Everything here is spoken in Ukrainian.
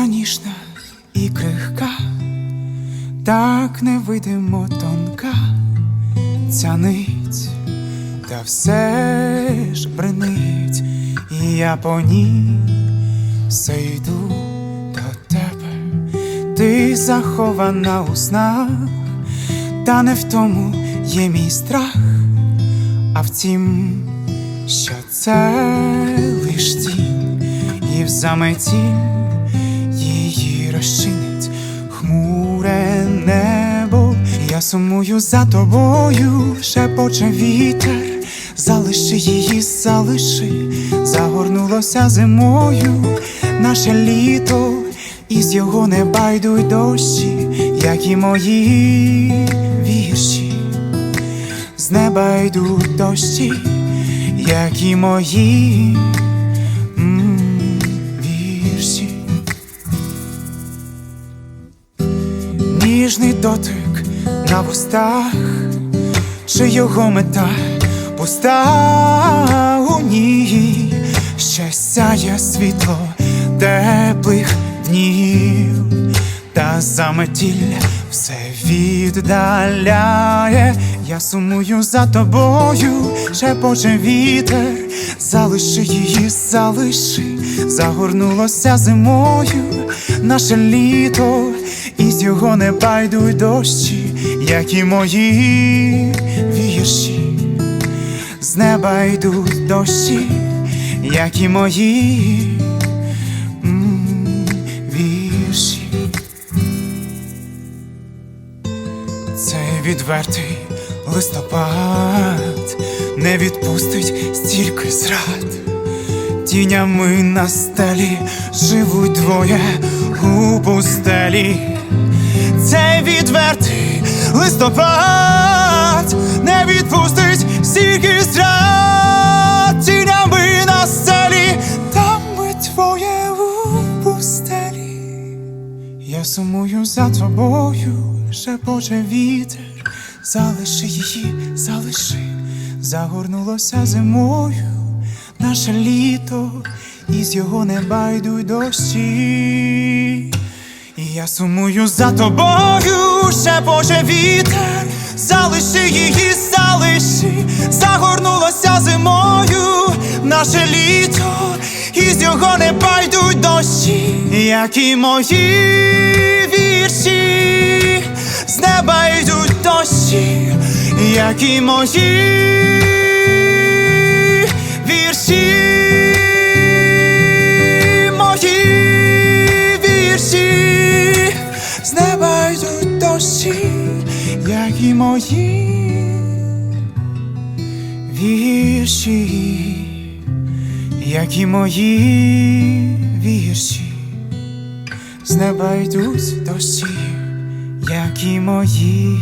ніжна і крихка, так невидимо тонка. Ця нить, та все ж бренить, і я по ній все йду до тебе, ти захована у снах, та не в тому є мій страх, а в тім, що це лиш тінь, і в заметі розчинить хмуре небо. Я сумую за тобою, шепоче вітер, залиши її, залиши, загорнулося зимою наше літо, із його неба йдуть дощі, як і мої вірші, з неба йдуть дощі, як і мої Ніжний дотик на вустах, чи його мета пуста у ній, ще сяє світло теплих днів, та заметіль все віддаляє. Я сумую за тобою, шепоче вітер, залиши її, залиши, загорнулося зимою наше літо, із його неба йдуть дощі, як і мої вірші, з неба йдуть дощі, як і мої. Цей відвертий листопад не відпустить стільки зрад. Тінями на стелі живуть двоє у пустелі. Цей відвертий листопад не відпустить стільки зрад. Тінями на стелі, там ми двоє у пустелі. Я сумую за тобою, шепоче вітер, залиши її, залиши, загорнулося зимою наше літо, із його неба йдуть дощі. І я сумую за тобою, шепоче вітер, залиши її, залиши, загорнулося зимою наше літо, із його неба йдуть дощі, як і мої вірші, як і мої вірші, мої вірші, з неба йдуть дощі, як і мої вірші, як і мої вірші, з неба йдуть дощі, як і мої